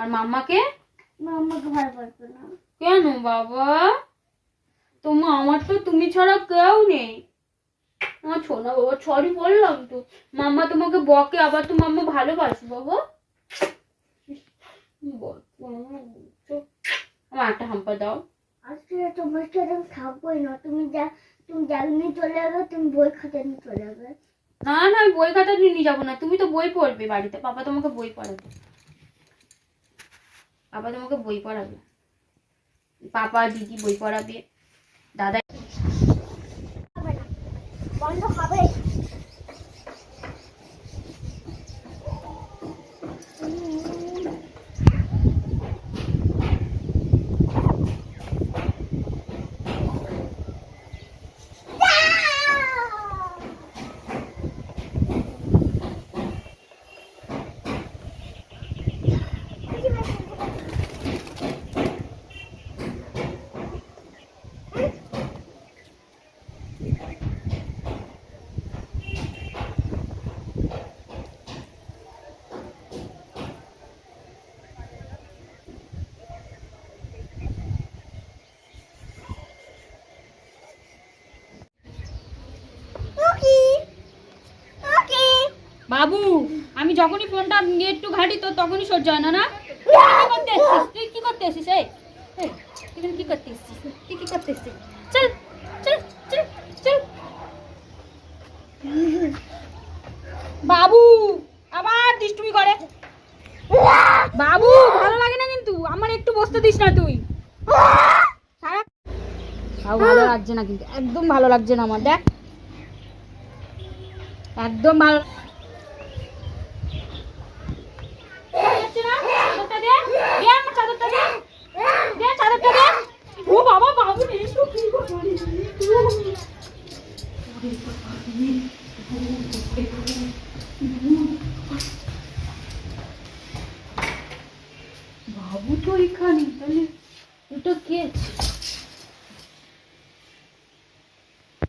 আর মাম্মাকে? মাম্মাকে ভালোবাসবে না। কেন বাবা? তোমা আমার তো তুমি ছাড়া কেউ নেই। আমার ছোনা বাবা সরি বললাম তো। মাম্মা তোমাকে বকে আবার তো মাম্মা ভালোবাসে বাবা। আমার একটা হাম্পা দাও। আজকে তোমার সাথে থাকবোই না। তুমি যা তুমি জাল নিয়ে চলে যাবে তুমি বই খাতা নিয়ে চলে যাবে। না না আমি বই খাতা নিয়ে নিয়ে যাব না। তুমি তো বই পড়বে বাড়িতে। পাপা তোমাকে বই পড়াবে। পাপা তোমাকে বই পড়াবে। পাপা দিদি বই পড়াবে। দাদা বাবু আমি যখনই ফোনটা নিয়ে একটু ঘাটি তো তখনই সহ্য হয় না না? তুই কি করতে এসছিস? তুই কি করতে এই তুই কি করতে তুই কি করতে চল চল চল চল বাবু, আবার দুষ্টুমি করে। বাবু, ভালো লাগে না কিন্তু। আমার একটু বসতে দিস না তুই। ভালো লাগছে না কিন্তু। একদম ভালো লাগছে না আমার। দেখ। একদম ভালো। ও নেই তো, কি করি? বাবু তো এখানে তাহলে। দুটো কে